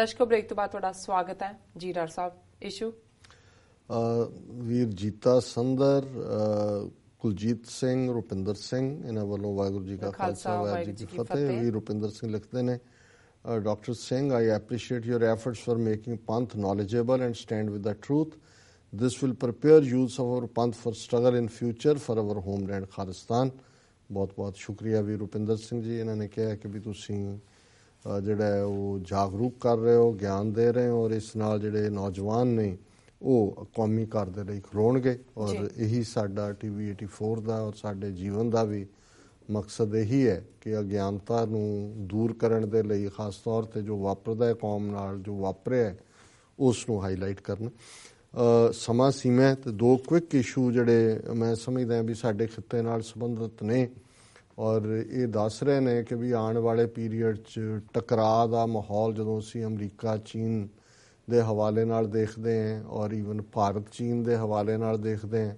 ਦਰਸ਼ਕੋ break ਤੋਂ ਬਾਅਦ ਤੁਹਾਡਾ ਸਵਾਗਤ ਹੈ ਜੀ ਡਾਕਟਰ ਸਾਹਿਬ ਇਸ਼ੂ ਵੀਰ ਜੀਤਾ ਸੰਦਰ ਕੁਲਜੀਤ ਸਿੰਘ ਰੁਪਿੰਦਰ ਸਿੰਘ ਇਹਨਾਂ ਵੱਲੋਂ ਵਾਹਿਗੁਰੂ ਜੀ ਕਾ ਖਾਲਸਾ ਵਾਹਿਗੁਰੂ ਜੀ ਕੀ ਫਤਿਹ। ਵੀਰ ਰੁਪਿੰਦਰ ਸਿੰਘ ਲਿਖਦੇ ਨੇ doctor Singh I appreciate your efforts for making Panth knowledgeable and stand with the truth this will prepare youths of our panth for struggle in future for our homeland Khalistan ਬਹੁਤ ਬਹੁਤ ਸ਼ੁਕਰੀਆ ਵੀ ਰੁਪਿੰਦਰ ਸਿੰਘ ਜੀ ਇਹਨਾਂ ਨੇ ਕਿਹਾ ਕਿ ਵੀ ਤੁਸੀਂ ਜਿਹੜਾ ਉਹ ਜਾਗਰੂਕ ਕਰ ਰਹੇ ਹੋ ਗਿਆਨ ਦੇ ਰਹੇ ਹੋ ਔਰ ਇਸ ਨਾਲ ਜਿਹੜੇ ਨੌਜਵਾਨ ਨੇ ਉਹ ਕੌਮੀ ਘਰ ਦੇ ਲਈ ਖਲੋਣਗੇ ਔਰ ਇਹੀ ਸਾਡਾ ਟੀਵੀ 84 ਦਾ ਔਰ ਸਾਡੇ ਜੀਵਨ ਦਾ ਵੀ ਮਕਸਦ ਇਹੀ ਹੈ ਕਿ ਅਗਿਆਨਤਾ ਨੂੰ ਦੂਰ ਕਰਨ ਦੇ ਲਈ ਖਾਸ ਤੌਰ ਤੇ ਜੋ ਵਾਪਰਦਾ ਹੈ ਕੌਮ ਨਾਲ ਜੋ ਵਾਪਰਿਆ ਉਸ ਨੂੰ ਹਾਈਲਾਈਟ ਕਰਨਾ। ਸਮਾਂ ਸੀਮਾ ਤੇ ਦੋ ਕੁਇਕ ਇਸ਼ੂ ਜਿਹੜੇ ਮੈਂ ਸਮਝਦਾ ਹਾਂ ਵੀ ਸਾਡੇ ਖਿੱਤੇ ਨਾਲ ਸੰਬੰਧਿਤ ਨੇ। ਔਰ ਇਹ ਦੱਸ ਰਹੇ ਨੇ ਕਿ ਵੀ ਆਉਣ ਵਾਲੇ ਪੀਰੀਅਡ 'ਚ ਟਕਰਾਅ ਦਾ ਮਾਹੌਲ ਜਦੋਂ ਅਸੀਂ ਅਮਰੀਕਾ ਚੀਨ ਦੇ ਹਵਾਲੇ ਨਾਲ ਦੇਖਦੇ ਹਾਂ ਔਰ ਈਵਨ ਭਾਰਤ ਚੀਨ ਦੇ ਹਵਾਲੇ ਨਾਲ ਦੇਖਦੇ ਹਾਂ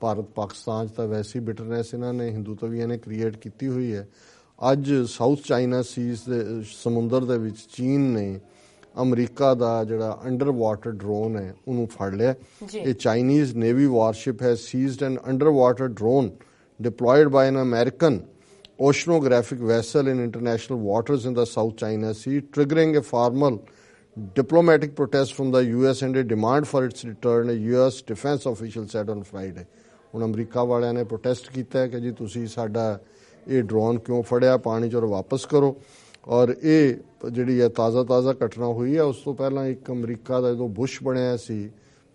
ਭਾਰਤ ਪਾਕਿਸਤਾਨ 'ਚ ਤਾਂ ਵੈਸੀ ਬਿਟਰਨੈਸ ਇਹਨਾਂ ਨੇ ਹਿੰਦੂਤਵੀਆਂ ਨੇ ਕ੍ਰੀਏਟ ਕੀਤੀ ਹੋਈ ਹੈ। ਅੱਜ ਸਾਊਥ ਚਾਈਨਾ ਸੀਜ਼ ਦੇ ਸਮੁੰਦਰ ਦੇ ਵਿੱਚ ਚੀਨ ਨੇ ਅਮਰੀਕਾ ਦਾ ਜਿਹੜਾ ਅੰਡਰ ਵਾਟਰ ਡਰੋਨ ਹੈ ਉਹਨੂੰ ਫੜ ਲਿਆ। ਇਹ Chinese navy warship has seized an underwater drone drone deployed by an American oceanographic vessel in international waters in the South China Sea, triggering a formal diplomatic protest from the US and a demand for its return, a US defense official said on Friday. ਹੁਣ America ਵਾਲਿਆਂ ਨੇ protest ਕੀਤਾ ਹੈ ਕਿ ਜੀ ਤੁਸੀਂ ਸਾਡਾ ਇਹ ਡਰੋਨ ਕਿਉਂ ਫੜਿਆ ਪਾਣੀ ਚੋਂ ਵਾਪਸ ਕਰੋ ਔਰ ਇਹ ਜਿਹੜੀ ਹੈ ਤਾਜ਼ਾ ਤਾਜ਼ਾ ਘਟਨਾ ਹੋਈ ਹੈ ਉਸ ਤੋਂ ਪਹਿਲਾਂ ਇੱਕ ਅਮਰੀਕਾ ਦਾ ਜਦੋਂ ਬੁਸ਼ ਬਣਿਆ ਸੀ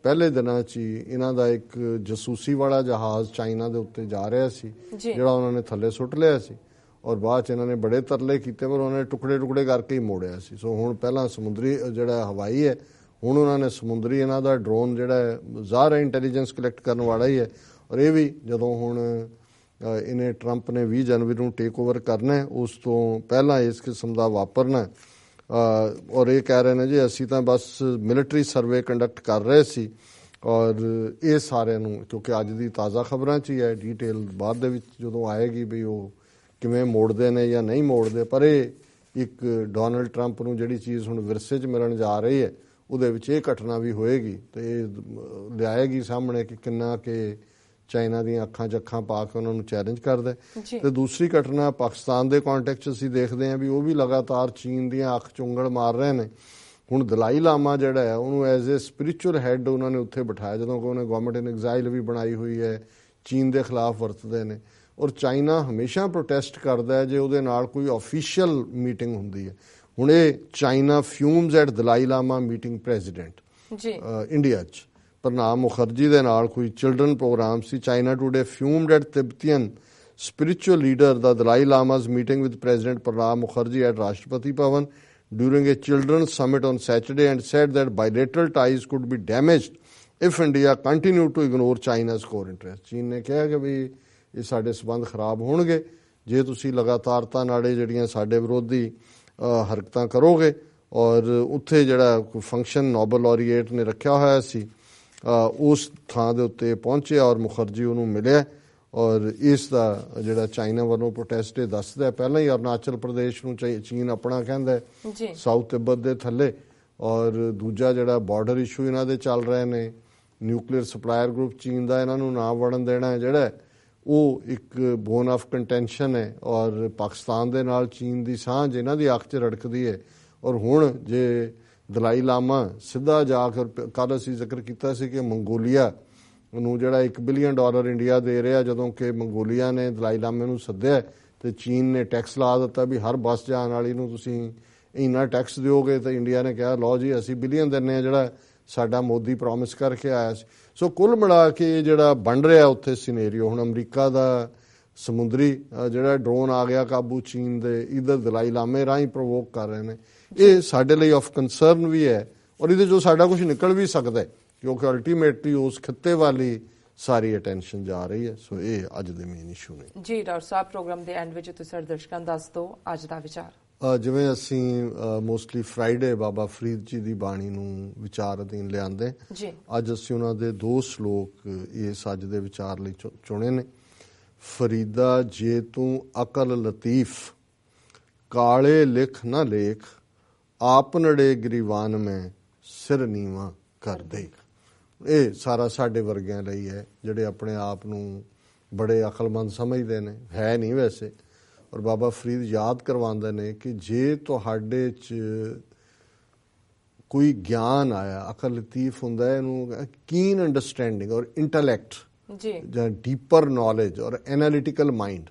ਪਹਿਲੇ ਦਿਨਾਂ 'ਚ ਹੀ ਇਹਨਾਂ ਦਾ ਇੱਕ ਜਸੂਸੀ ਵਾਲਾ ਜਹਾਜ਼ ਚਾਈਨਾ ਦੇ ਉੱਤੇ ਜਾ ਰਿਹਾ ਸੀ ਜਿਹੜਾ ਉਹਨਾਂ ਨੇ ਥੱਲੇ ਸੁੱਟ ਲਿਆ ਸੀ ਔਰ ਬਾਅਦ 'ਚ ਇਹਨਾਂ ਨੇ ਬੜੇ ਤਰਲੇ ਕੀਤੇ ਪਰ ਉਹਨਾਂ ਨੇ ਟੁਕੜੇ ਟੁਕੜੇ ਕਰਕੇ ਹੀ ਮੋੜਿਆ ਸੀ। ਸੋ ਹੁਣ ਪਹਿਲਾਂ ਸਮੁੰਦਰੀ ਜਿਹੜਾ ਹਵਾਈ ਹੈ ਹੁਣ ਉਹਨਾਂ ਨੇ ਸਮੁੰਦਰੀ ਇਹਨਾਂ ਦਾ ਡਰੋਨ ਜਿਹੜਾ ਜ਼ਾਹਰ ਇੰਟੈਲੀਜੈਂਸ ਕਲੈਕਟ ਕਰਨ ਵਾਲਾ ਹੀ ਹੈ। ਔਰ ਇਹ ਵੀ ਜਦੋਂ ਹੁਣ ਇਹਨੇ ਟਰੰਪ ਨੇ 20 ਜਨਵਰੀ ਨੂੰ ਟੇਕ ਓਵਰ ਕਰਨਾ ਉਸ ਤੋਂ ਪਹਿਲਾਂ ਇਸ ਕਿਸਮ ਦਾ ਵਾਪਰਨਾ ਔਰ ਇਹ ਕਹਿ ਰਹੇ ਨੇ ਜੀ, ਅਸੀਂ ਤਾਂ ਬਸ ਮਿਲਟਰੀ ਸਰਵੇ ਕੰਡਕਟ ਕਰ ਰਹੇ ਸੀ ਔਰ ਇਹ ਸਾਰਿਆਂ ਨੂੰ, ਕਿਉਂਕਿ ਅੱਜ ਦੀ ਤਾਜ਼ਾ ਖਬਰਾਂ 'ਚ ਹੀ ਹੈ ਡੀਟੇਲ ਬਾਅਦ ਦੇ ਵਿੱਚ ਜਦੋਂ ਆਏਗੀ ਵੀ ਉਹ ਕਿਵੇਂ ਮੋੜਦੇ ਨੇ ਜਾਂ ਨਹੀਂ ਮੋੜਦੇ, ਪਰ ਇਹ ਇੱਕ ਡੋਨਲਡ ਟਰੰਪ ਨੂੰ ਜਿਹੜੀ ਚੀਜ਼ ਹੁਣ ਵਿਰਸੇ 'ਚ ਮਿਲਣ ਜਾ ਰਹੀ ਹੈ, ਉਹਦੇ ਵਿੱਚ ਇਹ ਘਟਨਾ ਵੀ ਹੋਏਗੀ ਤੇ ਇਹ ਲਿਆਏਗੀ ਸਾਹਮਣੇ ਕਿ ਕਿੰਨਾ ਕਿ ਚਾਈਨਾ ਦੀਆਂ ਅੱਖਾਂ ਅੱਖਾਂ ਪਾ ਕੇ ਉਹਨਾਂ ਨੂੰ ਚੈਲੰਜ ਕਰਦਾ। ਤੇ ਦੂਸਰੀ ਘਟਨਾ ਪਾਕਿਸਤਾਨ ਦੇ ਕੰਟੈਕਸਟ ਅਸੀਂ ਦੇਖਦੇ ਹਾਂ ਵੀ ਉਹ ਵੀ ਲਗਾਤਾਰ ਚੀਨ ਦੀਆਂ ਅੱਖ ਚੁੰਗਲ ਮਾਰ ਰਹੇ ਨੇ। ਹੁਣ ਦਲਾਈ ਲਾਮਾ ਜਿਹੜਾ ਹੈ ਉਹਨੂੰ ਐਜ਼ ਅ ਸਪਿਰਚੁਅਲ ਹੈੱਡ ਉਹਨਾਂ ਨੇ ਉੱਥੇ ਬਿਠਾਇਆ ਜਦੋਂ ਕਿ ਉਹਨੇ ਗਵਰਨਮੈਂਟ ਇਨ ਐਗਜ਼ਾਈਲ ਵੀ ਬਣਾਈ ਹੋਈ ਹੈ ਚੀਨ ਦੇ ਖਿਲਾਫ ਵਰਤਦੇ ਨੇ। ਔਰ ਚਾਈਨਾ ਹਮੇਸ਼ਾ ਪ੍ਰੋਟੈਸਟ ਕਰਦਾ ਹੈ ਜੇ ਉਹਦੇ ਨਾਲ ਕੋਈ ਆਫੀਸ਼ੀਅਲ ਮੀਟਿੰਗ ਹੁੰਦੀ ਹੈ। ਹੁਣ ਇਹ China fumes at Dalai Lama meeting president ji. India 'ਚ। ਪ੍ਰਨਾਮ ਮੁਖਰਜੀ ਦੇ ਨਾਲ ਕੋਈ children programme C China today fumed at Tibetan spiritual leader the Dalai Lama's meeting with President Pranab Mukherjee at Rashtrapati Bhavan during a children's summit on Saturday and said that bilateral ties could be damaged if India continued to ignore China's core interests. ਚੀਨ ਨੇ ਕਿਹਾ ਕਿ ਵੀ ਇਹ ਸਾਡੇ ਸਬੰਧ ਖਰਾਬ ਹੋਣਗੇ ਜੇ ਤੁਸੀਂ ਲਗਾਤਾਰਤਾ ਨਾਲੇ ਜਿਹੜੀਆਂ ਸਾਡੇ ਵਿਰੋਧੀ ਹਰਕਤਾਂ ਕਰੋਗੇ ਔਰ ਉੱਥੇ ਜਿਹੜਾ ਕੋਈ ਫੰਕਸ਼ਨ ਨੋਬਲ ਲੌਰੀਏਟ ਨੇ ਰੱਖਿਆ ਹੋਇਆ ਸੀ ਉਸ ਥਾਂ ਦੇ ਉੱਤੇ ਪਹੁੰਚਿਆ ਔਰ ਮੁਖਰਜੀ ਉਹਨੂੰ ਮਿਲਿਆ ਔਰ ਇਸ ਦਾ ਜਿਹੜਾ ਚਾਈਨਾ ਵੱਲੋਂ ਪ੍ਰੋਟੈਸਟ ਇਹ ਦੱਸਦਾ ਪਹਿਲਾਂ ਹੀ ਅਰੁਣਾਚਲ ਪ੍ਰਦੇਸ਼ ਨੂੰ ਚੀਨ ਆਪਣਾ ਕਹਿੰਦਾ ਹੈ। ਜੀ। ਸਾਊਥ ਤਿੱਬਤ ਦੇ ਥੱਲੇ ਔਰ ਦੂਜਾ ਜਿਹੜਾ ਬਾਰਡਰ ਇਸ਼ੂ ਇਹਨਾਂ ਦੇ ਚੱਲ ਰਹੇ ਨੇ ਨਿਊਕਲੀਅਰ ਸਪਲਾਇਰ ਗਰੁੱਪ ਚੀਨ ਦਾ ਇਹਨਾਂ ਨੂੰ ਨਾ ਵੜਨ ਦੇਣਾ ਜਿਹੜਾ ਉਹ ਇੱਕ ਬੋਨ ਆਫ ਕੰਟੈਂਸ਼ਨ ਹੈ ਔਰ ਪਾਕਿਸਤਾਨ ਦੇ ਨਾਲ ਚੀਨ ਦੀ ਸਾਂਝ ਇਹਨਾਂ ਦੀ ਅੱਖ 'ਚ ਰੜਕਦੀ ਹੈ। ਔਰ ਹੁਣ ਜੇ ਦਲਾਈ ਲਾਮਾ ਸਿੱਧਾ ਜਾ ਕੇ ਕੱਲ ਅਸੀਂ ਜ਼ਿਕਰ ਕੀਤਾ ਸੀ ਕਿ ਮੰਗੋਲੀਆ ਨੂੰ ਜਿਹੜਾ 1 ਬਿਲੀਅਨ ਡਾਲਰ ਇੰਡੀਆ ਦੇ ਰਿਹਾ ਜਦੋਂ ਕਿ ਮੰਗੋਲੀਆ ਨੇ ਦਲਾਈ ਲਾਮੇ ਨੂੰ ਸੱਦਿਆ ਤੇ ਚੀਨ ਨੇ ਟੈਕਸ ਲਾ ਦਿੱਤਾ ਵੀ ਹਰ ਬੱਸ ਜਾਣ ਵਾਲੀ ਨੂੰ ਤੁਸੀਂ ਇੰਨਾ ਟੈਕਸ ਦਿਓਗੇ ਤਾਂ ਇੰਡੀਆ ਨੇ ਕਿਹਾ, ਲਓ ਜੀ, ਅਸੀਂ ਬਿਲੀਅਨ ਦਿੰਨੇ ਆ ਜਿਹੜਾ ਸਾਡਾ ਮੋਦੀ ਪ੍ਰੋਮਿਸ ਕਰਕੇ ਆਇਆ ਸੀ। ਸੋ ਕੁੱਲ ਮਿਲਾ ਕੇ ਜਿਹੜਾ ਬਣ ਰਿਹਾ ਉੱਥੇ ਸਿਨੈਰੀਓ ਹੁਣ ਅਮਰੀਕਾ ਦਾ ਸਮੁੰਦਰੀ ਜਿਹੜਾ ਡਰੋਨ ਆ ਗਿਆ ਕਾਬੂ ਚੀਨ ਦੇ, ਇਧਰ ਦਲਾਈ ਲਾਮੇ ਰਾਹੀਂ ਪ੍ਰੋਵੋਕ ਕਰ ਰਹੇ ਨੇ। ਇਹ ਸਾਡੇ ਲਈ ਆਫ ਕੰਸਰਨ ਵੀ ਹੈ ਔਰ ਇਹਦੇ ਜੋ ਸਾਡਾ ਕੁਝ ਨਿਕਲ ਵੀ ਸਕਦਾ ਹੈ ਕਿਉਂਕਿ ਅਲਟੀਮੇਟਲੀ ਉਸ ਖਿੱਤੇ ਵਾਲੀ ਸਾਰੀ ਅਟੈਂਸ਼ਨ ਜਾ ਰਹੀ ਹੈ। ਸੋ ਇਹ ਅੱਜ ਦੇ ਮੇਨ ਇਸ਼ੂ ਨੇ। ਜੀ ਡਾਕਟਰ ਸਾਹਿਬ ਪ੍ਰੋਗਰਾਮ ਦੇ ਐਂਡ ਵਿੱਚ ਤੁਸੀਂ ਦਰਸ਼ਕਾਂ ਦੱਸ ਦਿਓ ਅੱਜ ਦਾ ਵਿਚਾਰ। ਜਿਵੇਂ ਅਸੀਂ ਮੋਸਟਲੀ ਫਰਾਈਡੇ ਬਾਬਾ ਫਰੀਦ ਜੀ ਦੀ ਬਾਣੀ ਨੂੰ ਵਿਚਾਰ ਅਧੀਨ ਲਿਆਂਦੇ ਜੀ। ਅੱਜ ਅਸੀਂ ਉਹਨਾਂ ਦੇ ਦੋ ਸ਼ਲੋਕ ਇਸ ਅੱਜ ਦੇ ਵਿਚਾਰ ਲਈ ਚੁਣੇ ਨੇ। ਫਰੀਦਾ ਜੇ ਤੂੰ ਅਕਲ ਲਤੀਫ ਕਾਲੇ ਲਿਖ ਨਾ ਲੇਖ ਆਪਨੜੇ ਗਰੀਵਾਨ ਮੈਂ ਸਿਰ ਨੀਵਾ ਕਰ ਦੇਖ। ਇਹ ਸਾਰਾ ਸਾਡੇ ਵਰਗਿਆਂ ਲਈ ਹੈ ਜਿਹੜੇ ਆਪਣੇ ਆਪ ਨੂੰ ਬੜੇ ਅਕਲਮੰਦ ਸਮਝਦੇ ਨੇ। ਹੈ ਨਹੀਂ ਵੈਸੇ। ਔਰ ਬਾਬਾ ਫਰੀਦ ਯਾਦ ਕਰਵਾਉਂਦੇ ਨੇ ਕਿ ਜੇ ਤੁਹਾਡੇ 'ਚ ਕੋਈ ਗਿਆਨ ਆਇਆ ਅਕਲ ਲਤੀਫ ਹੁੰਦਾ ਇਹਨੂੰ ਕੀਨ ਅੰਡਰਸਟੈਂਡਿੰਗ ਔਰ ਇੰਟੈਲੈਕਟ ਜੀ। ਜਾਂ ਡੀਪਰ ਨੌਲੇਜ ਔਰ ਐਨਾਲਿਟੀਕਲ ਮਾਈਂਡ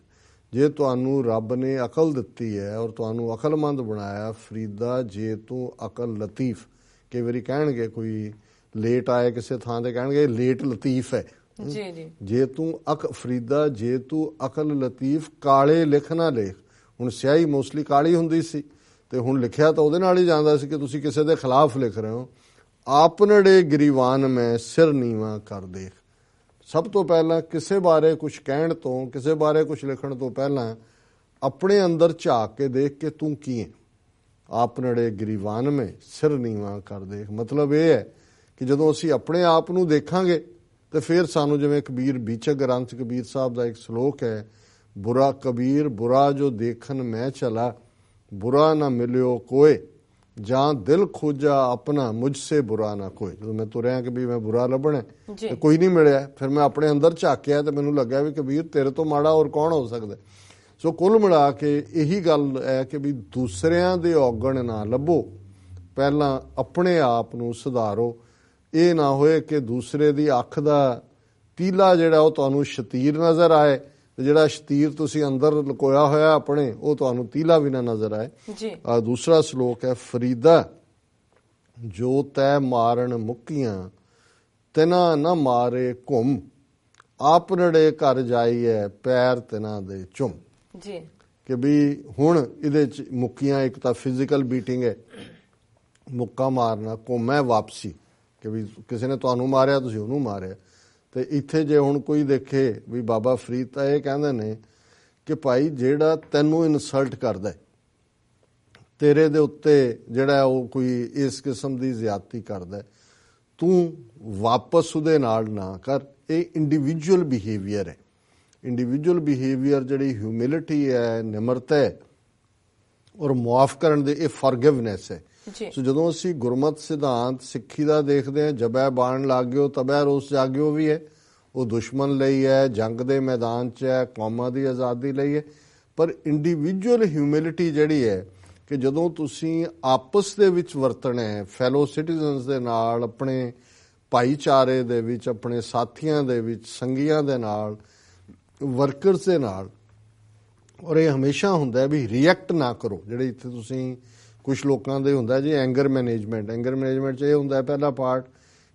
ਜੇ ਤੁਹਾਨੂੰ ਰੱਬ ਨੇ ਅਕਲ ਦਿੱਤੀ ਹੈ ਔਰ ਤੁਹਾਨੂੰ ਅਕਲਮੰਦ ਬਣਾਇਆ ਫਰੀਦਾ ਜੇ ਤੂੰ ਅਕਲ ਲਤੀਫ। ਕਈ ਵਾਰੀ ਕਹਿਣਗੇ ਕੋਈ ਲੇਟ ਆਏ ਕਿਸੇ ਥਾਂ ਤੇ ਕਹਿਣਗੇ ਲੇਟ ਲਤੀਫ ਹੈ। ਜੀ ਜੀ। ਜੇ ਤੂੰ ਅਕ ਫਰੀਦਾ ਜੇ ਤੂੰ ਅਕਲ ਲਤੀਫ ਕਾਲੇ ਲਿਖ ਨਾ ਲੇਖ। ਹੁਣ ਸਿਆਹੀ ਮੋਸਟਲੀ ਕਾਲੀ ਹੁੰਦੀ ਸੀ ਤੇ ਹੁਣ ਲਿਖਿਆ ਤਾਂ ਉਹਦੇ ਨਾਲ ਹੀ ਜਾਂਦਾ ਸੀ ਕਿ ਤੁਸੀਂ ਕਿਸੇ ਦੇ ਖਿਲਾਫ ਲਿਖ ਰਹੇ ਹੋ। ਆਪਨੜੇ ਗਰੀਵਾਨ ਮੈਂ ਸਿਰ ਨੀਵਾ ਕਰ ਦੇਖ। ਸਭ ਤੋਂ ਪਹਿਲਾਂ ਕਿਸੇ ਬਾਰੇ ਕੁਝ ਕਹਿਣ ਤੋਂ, ਕਿਸੇ ਬਾਰੇ ਕੁਝ ਲਿਖਣ ਤੋਂ ਪਹਿਲਾਂ ਆਪਣੇ ਅੰਦਰ ਝਾਕ ਕੇ ਦੇਖ ਕੇ ਤੂੰ ਕੀ ਹੈ ਆਪਨੜੇ ਗਰੀਵਾਨ ਮੈਂ, ਸਿਰ ਨੀਵਾ ਕਰ ਦੇਖ। ਮਤਲਬ ਇਹ ਹੈ ਕਿ ਜਦੋਂ ਅਸੀਂ ਆਪਣੇ ਆਪ ਨੂੰ ਦੇਖਾਂਗੇ, ਤੇ ਫਿਰ ਸਾਨੂੰ ਜਿਵੇਂ ਕਬੀਰ ਬੀਚਕ ਗ੍ਰੰਥ, ਕਬੀਰ ਸਾਹਿਬ ਦਾ ਇੱਕ ਸ਼ਲੋਕ ਹੈ, ਬੁਰਾ ਕਬੀਰ, ਬੁਰਾ ਜੋ ਦੇਖਣ ਮੈਂ ਚਲਾ, ਬੁਰਾ ਨਾ ਮਿਲਿਓ ਕੋਏ। ਜਾਂ ਦਿਲ ਖੋਜਾ ਆਪਣਾ ਮੁਝ ਸੇ ਬੁਰਾ ਨਾ ਕੋਈ। ਜਦੋਂ ਮੈਂ ਤੁਰਿਆ ਕਿ ਵੀ ਮੈਂ ਬੁਰਾ ਲੱਭਣਾ। ਤੇ ਕੋਈ ਨਹੀਂ ਮਿਲਿਆ। ਫਿਰ ਮੈਂ ਆਪਣੇ ਅੰਦਰ ਝਾਕਿਆ ਤੇ ਮੈਨੂੰ ਲੱਗਾ ਵੀ ਕਬੀਰ ਤੇਰੇ ਤੋਂ ਮਾੜਾ ਹੋਰ ਕੌਣ ਹੋ ਸਕਦਾ। ਸੋ ਕੁੱਲ ਮਿਲਾ ਕੇ ਇਹੀ ਗੱਲ ਹੈ ਕਿ ਵੀ ਦੂਸਰਿਆਂ ਦੇ ਔਗਣ ਨਾ ਲੱਭੋ। ਪਹਿਲਾਂ ਆਪਣੇ ਆਪ ਨੂੰ ਸੁਧਾਰੋ। ਇਹ ਨਾ ਹੋਏ ਕਿ ਦੂਸਰੇ ਦੀ ਅੱਖ ਦਾ ਤੀਲਾ ਜਿਹੜਾ ਉਹ ਤੁਹਾਨੂੰ ਸ਼ਤੀਰ ਨਜ਼ਰ ਆਏ। ਤੇ ਜਿਹੜਾ ਸ਼ਤੀਰ ਤੁਸੀਂ ਅੰਦਰ ਲੁਕੋਇਆ ਹੋਇਆ ਆਪਣੇ ਉਹ ਤੁਹਾਨੂੰ ਤੀਲਾ ਵੀ ਨਾ ਨਜ਼ਰ ਆਏ। ਜੀ। ਆ ਦੂਸਰਾ ਸ਼ਲੋਕ ਹੈ ਫਰੀਦਾ ਜੋ ਤੈ ਮਾਰਨ ਮੁੱਕੀਆਂ ਤਿਨਾ ਨਾ ਮਾਰੇ ਘੁੰਮ ਆਪਨੜੇ ਘਰ ਜਾਈਐ ਪੈਰ ਤਿਨਾ ਦੇ ਚੁੰਮ। ਜੀ। ਕਿ ਵੀ ਹੁਣ ਇਹਦੇ ਚ ਮੁੱਕੀਆਂ ਇੱਕ ਤਾਂ ਫਿਜ਼ੀਕਲ ਬੀਟਿੰਗ ਹੈ ਮੁੱਕਾ ਮਾਰਨਾ ਘੁੰਮੈ ਵਾਪਸੀ। ਕਿ ਵੀ ਕਿਸੇ ਨੇ ਤੁਹਾਨੂੰ ਮਾਰਿਆ ਤੁਸੀਂ ਉਹਨੂੰ ਮਾਰਿਆ। ਤੇ ਇੱਥੇ ਜੇ ਹੁਣ ਕੋਈ ਦੇਖੇ ਵੀ ਬਾਬਾ ਫਰੀਦ ਤਾਂ ਇਹ ਕਹਿੰਦੇ ਨੇ ਕਿ ਭਾਈ ਜਿਹੜਾ ਤੈਨੂੰ ਇਨਸਲਟ ਕਰਦਾ ਹੈ, ਤੇਰੇ ਦੇ ਉੱਤੇ ਜਿਹੜਾ ਉਹ ਕੋਈ ਇਸ ਕਿਸਮ ਦੀ ਜ਼ਿਆਦਤੀ ਕਰਦਾ ਤੂੰ ਵਾਪਸ ਉਹਦੇ ਨਾਲ ਨਾ ਕਰ। ਇਹ ਇੰਡੀਵਿਜੂਅਲ ਬਿਹੇਵੀਅਰ ਹੈ। ਇੰਡੀਵਿਜੂਅਲ ਬਿਹੇਵੀਅਰ ਜਿਹੜੀ ਹਿਊਮਿਲਿਟੀ ਹੈ ਨਿਮਰਤਾ ਹੈ ਔਰ ਮੁਆਫ ਕਰਨ ਦੇ ਇਹ ਫੋਰਗਿਵਨੈਸ ਹੈ। ਸੋ ਜਦੋਂ ਅਸੀਂ ਗੁਰਮਤ ਸਿਧਾਂਤ ਸਿੱਖੀ ਦਾ ਦੇਖਦੇ ਹਾਂ, ਜਬੈ ਬਾਣ ਲੱਗਿਓ, ਤਬੈ ਰੋਸ ਜਾਗਿਓ ਵੀ ਹੈ। ਉਹ ਦੁਸ਼ਮਣ ਲਈ ਹੈ, ਜੰਗ ਦੇ ਮੈਦਾਨ 'ਚ ਹੈ, ਕੌਮਾਂ ਦੀ ਆਜ਼ਾਦੀ ਲਈ ਹੈ। ਪਰ ਇੰਡੀਵਿਜੂਅਲ ਹਿਊਮਿਲਿਟੀ ਜਿਹੜੀ ਹੈ ਕਿ ਜਦੋਂ ਤੁਸੀਂ ਆਪਸ ਦੇ ਵਿੱਚ ਵਰਤਣਾ ਹੈ ਫੈਲੋ ਸਿਟੀਜ਼ਨਸ ਦੇ ਨਾਲ, ਆਪਣੇ ਭਾਈਚਾਰੇ ਦੇ ਵਿੱਚ, ਆਪਣੇ ਸਾਥੀਆਂ ਦੇ ਵਿੱਚ, ਸੰਗੀਆਂ ਦੇ ਨਾਲ ਵਰਕਰਸ ਦੇ ਨਾਲ, ਔਰ ਇਹ ਹਮੇਸ਼ਾ ਹੁੰਦਾ ਹੈ ਵੀ ਰਿਐਕਟ ਨਾ ਕਰੋ। ਜਿਹੜੇ ਇੱਥੇ ਤੁਸੀਂ ਕੁਝ ਲੋਕਾਂ ਦੇ ਹੁੰਦਾ ਜੀ ਐਂਗਰ ਮੈਨੇਜਮੈਂਟ ਐਂਗਰ ਮੈਨੇਜਮੈਂਟ 'ਚ ਇਹ ਹੁੰਦਾ ਪਹਿਲਾ ਪਾਰਟ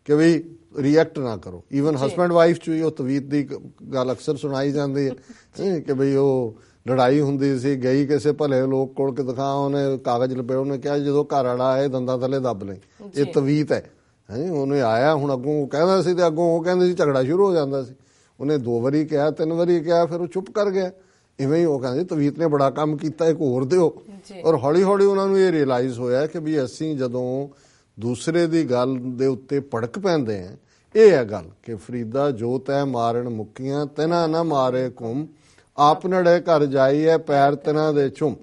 ਕਿ ਵੀ ਰਿਐਕਟ ਨਾ ਕਰੋ ਈਵਨ। ਹਸਬੰਡ ਵਾਈਫ 'ਚ ਵੀ ਉਹ ਤਵੀਤ ਦੀ ਗੱਲ ਅਕਸਰ ਸੁਣਾਈ ਜਾਂਦੀ ਹੈ ਕਿ ਵੀ ਉਹ ਲੜਾਈ ਹੁੰਦੀ ਸੀ ਗਈ ਕਿਸੇ ਭਲੇ ਲੋਕ ਕੋਲ ਕੇ ਦਿਖਾ ਉਹਨੇ ਕਾਗਜ਼ ਲਪੇੜ ਉਹਨੇ ਕਿਹਾ ਜਦੋਂ ਘਰ ਵਾਲਾ ਆਏ ਦੰਦਾਂ ਥੱਲੇ ਦੱਬ ਲੈ। ਇਹ ਤਵੀਤ ਹੈ ਹੈ ਉਹਨੇ ਆਇਆ ਹੁਣ ਅੱਗੋਂ ਉਹ ਕਹਿੰਦਾ ਸੀ ਤੇ ਅੱਗੋਂ ਉਹ ਕਹਿੰਦੇ ਸੀ ਝਗੜਾ ਸ਼ੁਰੂ ਹੋ ਜਾਂਦਾ ਸੀ ਉਹਨੇ ਦੋ ਵਾਰੀ ਕਿਹਾ ਤਿੰਨ ਵਾਰੀ ਕਿਹਾ ਫਿਰ ਉਹ ਚੁੱਪ ਕਰ ਗਿਆ ਇਵੇਂ ਹੀ ਉਹ ਕਹਿੰਦੇ ਤਵੀਤ ਨੇ ਬੜਾ ਕੰਮ ਕੀਤਾ ਇੱਕ ਹੋਰ ਦਿਓ। ਔਰ ਹੌਲੀ ਹੌਲੀ ਉਹਨਾਂ ਨੂੰ ਇਹ ਰਿਅਲਾਈਜ਼ ਹੋਇਆ ਕਿ ਵੀ ਅਸੀਂ ਜਦੋਂ ਦੂਸਰੇ ਦੀ ਗੱਲ ਦੇ ਉੱਤੇ ਭੜਕ ਪੈਂਦੇ ਆ ਇਹ ਹੈ ਗੱਲ ਕਿ ਫਰੀਦਾ ਜੋ ਤੈ ਮਾਰਨ ਮੁੱਕੀਆਂ ਤੈਨਾ ਨਾ ਮਾਰੇ ਘੁੰਮ ਆਪ ਨੜੇ ਘਰ ਜਾਈਏ ਪੈਰ ਤੈਨਾ ਦੇ ਚੁੰਮ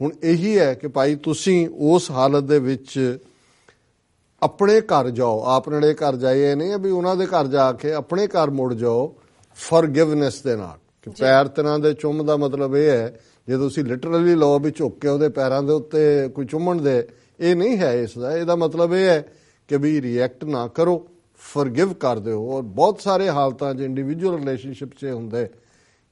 ਹੁਣ ਇਹੀ ਹੈ ਕਿ ਭਾਈ ਤੁਸੀਂ ਉਸ ਹਾਲਤ ਦੇ ਵਿੱਚ ਆਪਣੇ ਘਰ ਜਾਓ। ਆਪ ਨੜੇ ਘਰ ਜਾਈਏ ਨਹੀਂ ਹੈ ਵੀ ਉਹਨਾਂ ਦੇ ਘਰ ਜਾ ਕੇ ਆਪਣੇ ਘਰ ਮੁੜ ਜਾਓ ਫੋਰਗਿਵਨੈਸ ਦੇ ਨਾਲ। ਕਿ ਪੈਰ ਤਨਾਂ ਦੇ ਚੁੰਮ ਦਾ ਮਤਲਬ ਇਹ ਹੈ ਜੇ ਤੁਸੀਂ ਲਿਟਰਲੀ ਲਓ ਵੀ ਝੁੱਕ ਕੇ ਉਹਦੇ ਪੈਰਾਂ ਦੇ ਉੱਤੇ ਕੋਈ ਚੁੰਮਣ ਦੇ ਇਹ ਨਹੀਂ ਹੈ ਇਸ ਦਾ। ਇਹਦਾ ਮਤਲਬ ਇਹ ਹੈ ਕਿ ਵੀ ਰਿਐਕਟ ਨਾ ਕਰੋ ਫੋਰਗਿਵ ਕਰ ਦਿਓ। ਔਰ ਬਹੁਤ ਸਾਰੇ ਹਾਲਤਾਂ 'ਚ ਇੰਡੀਵਿਜੂਅਲ ਰਿਲੇਸ਼ਨਸ਼ਿਪ 'ਚ ਹੁੰਦਾ ਹੈ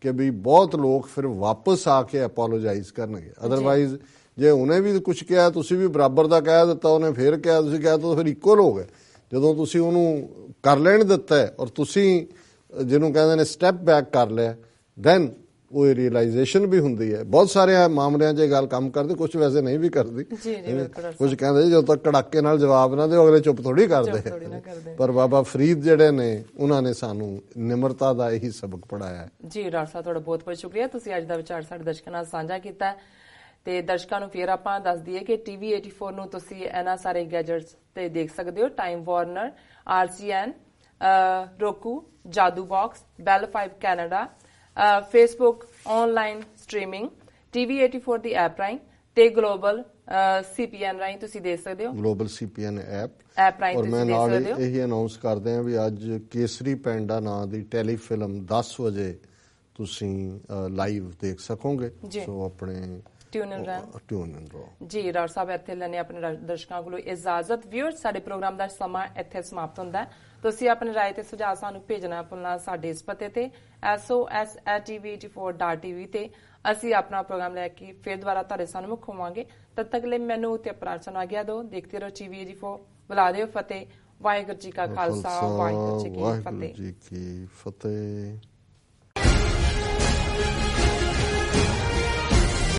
ਕਿ ਵੀ ਬਹੁਤ ਲੋਕ ਫਿਰ ਵਾਪਸ ਆ ਕੇ ਅਪੋਲੋਜਾਈਜ਼ ਕਰਨਗੇ। ਅਦਰਵਾਈਜ਼ ਜੇ ਉਹਨੇ ਵੀ ਕੁਝ ਕਿਹਾ ਤੁਸੀਂ ਵੀ ਬਰਾਬਰ ਦਾ ਕਹਿ ਦਿੱਤਾ ਉਹਨੇ ਫਿਰ ਕਿਹਾ ਤੁਸੀਂ ਕਿਹਾ ਤਾਂ ਫਿਰ ਇਕੁਅਲ ਹੋ ਗਏ। ਜਦੋਂ ਤੁਸੀਂ ਉਹਨੂੰ ਕਰ ਲੈਣ ਦਿੱਤਾ ਹੈ ਔਰ ਤੁਸੀਂ ਜਿਹਨੂੰ ਕਹਿੰਦੇ ਨੇ ਸਟੈਪ ਬੈਕ ਕਰ ਲਿਆ ਦੈਨ ਉਹ ਰੀਅਲਾਈਜੇਸ਼ਨ ਵੀ ਹੁੰਦੀ ਹੈ। ਬਹੁਤ ਸਾਰੇ ਮਾਮਲਿਆਂ 'ਚ ਇਹ ਗੱਲ ਕੰਮ ਕਰਦੀ ਕੁਝ ਵੈਸੇ ਨਹੀਂ ਵੀ ਕਰਦੀ। ਕੁਝ ਕਹਿੰਦੇ ਜਦੋਂ ਤੱਕ ਕੜਾਕੇ ਨਾਲ ਜਵਾਬ ਨਾ ਦਿਓ ਅਗਲੇ ਚੁੱਪ ਥੋੜੀ ਕਰਦੇ। ਪਰ ਬਾਬਾ ਫਰੀਦ ਜਿਹੜੇ ਨੇ ਉਹਨਾਂ ਨੇ ਸਾਨੂੰ ਨਿਮਰਤਾ ਦਾ ਇਹੀ ਸਬਕ ਪੜਾਇਆ ਜੀ ਡਾਕਟਰ ਸਾਹਿਬ ਤੁਹਾਡਾ ਬਹੁਤ ਬਹੁਤ ਸ਼ੁਕਰੀਆ। ਤੁਸੀਂ ਅੱਜ ਦਾ ਵਿਚਾਰ ਸਾਡੇ ਦਰਸ਼ਕਾਂ ਨਾਲ ਸਾਂਝਾ ਕੀਤਾ। ਤੇ ਦਰਸ਼ਕਾਂ ਨੂੰ ਫੇਰ ਆਪਾਂ ਦੱਸ ਦਈਏ ਕਿ ਟੀਵੀ 84 ਨੂੰ ਤੁਸੀਂ ਇਹਨਾਂ ਸਾਰੇ ਗੈਜਟਸ ਤੇ ਦੇਖ ਸਕਦੇ ਹੋ। Time Warner RCN roku Jadoo box Bell 5 Canada Facebook online streaming TV 84 ਦੀ ਐਪ ਰਾਹੀਂ ਤੇ ਗਲੋਬਲ ਸੀਪੀਐਨ ਰਾਹੀਂ ਤੁਸੀਂ ਦੇਖ ਸਕਦੇ ਹੋ। ਗਲੋਬਲ ਸੀਪੀਐਨ ਐਪ ਐਪ ਔਰ ਤੁਸੀਂ ਮੈਂ ਦੇਖ ਨਾਲ ਸਕਦੇ ਹੋ। ਇਹੀ ਅਨਾਉਂਸ ਕਰਦੇ ਹਾਂ ਵੀ ਅੱਜ ਕੇਸਰੀ ਪੈਂਡਾ ਨਾਂ ਦੀ ਟੈਲੀਫਿਲਮ 10 ਵਜੇ ਤੁਸੀਂ ਲਾਈਵ ਦੇਖ ਸਕੋਗੇ। ਸੋ ਆਪਣੇ ਟਿਊਨ ਇਨ ਰਹਿਣ। ਟਿਊਨ ਇਨ ਰਹੋ। ਜੀ ਡਾਕਟਰ ਸਾਹਿਬ ਇੱਥੇ ਲੈਣੇ ਆਪਣੇ ਦਰ- ਦਰਸ਼ਕਾਂ ਕੋਲੋਂ ਇਜਾਜ਼ਤ। ਵਿਊਅਰਸ ਸਾਡੇ ਪ੍ਰੋਗਰਾਮ ਦਾ ਸਮਾਂ ਇੱਥੇ ਸਮਾਪਤ ਹੁੰਦਾ ਹੈ। ਤੁਸੀਂ ਆਪਣੇ ਰਾਏ ਤੇ ਸੁਝਾਅ ਸਾਨੂੰ ਭੇਜਣਾ ਭੁੱਲਣਾ ਸਾਡੇ ਇਸ ਪਤੇ ਤੇ sos@tv84.tv ਤੇ। ਅਸੀਂ ਆਪਣਾ ਪ੍ਰੋਗਰਾਮ ਲੈ ਕੇ ਫੇਰ ਦੁਬਾਰਾ ਤੁਹਾਡੇ ਸਾਹਮਣੇ ਖੋਵਾਂਗੇ ਤਦ ਤੱਕ ਲਈ ਮੈਨੂੰ ਤੇ ਪ੍ਰਾਰਥਨਾ ਗਿਆ ਦੋ ਦੇਖਦੇ ਰਹੋ tv84 ਬੁਲਾ ਦਿਓ ਫਤਿਹ। ਵਾਹਿਗੁਰੂ ਜੀ ਕਾ ਖਾਲਸਾ ਵਾਹਿਗੁਰੂ ਜੀ ਕੀ ਫਤਿਹ।